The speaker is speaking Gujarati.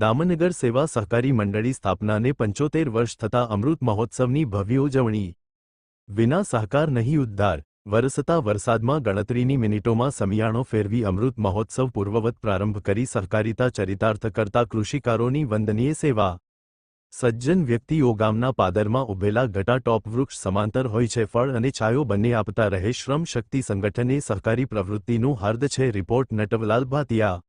દામનગર સેવા સહકારી મંડળી સ્થાપનાને પંચોતેર વર્ષ થતા અમૃત મહોત્સવની ભવ્ય ઉજવણી. વિના સહકાર નહીં ઉદ્ધાર, વરસતા વરસાદમાં ગણતરીની મિનિટોમાં સમિયાણો ફેરવી અમૃત મહોત્સવ પૂર્વવત પ્રારંભ કરી સહકારિતા ચરિતાર્થ કરતા કૃષિકારોની વંદનીય સેવા. સજ્જન વ્યક્તિઓ ગામના પાદરમાં ઉભેલા ઘટા ટોપ વૃક્ષ સમાંતર હોય છે, ફળ અને છાયો બંને આપતા રહે શ્રમ શક્તિ સંગઠને સહકારી પ્રવૃત્તિનું હર્દ છે, રિપોર્ટ નટવલાલ ભાતિયા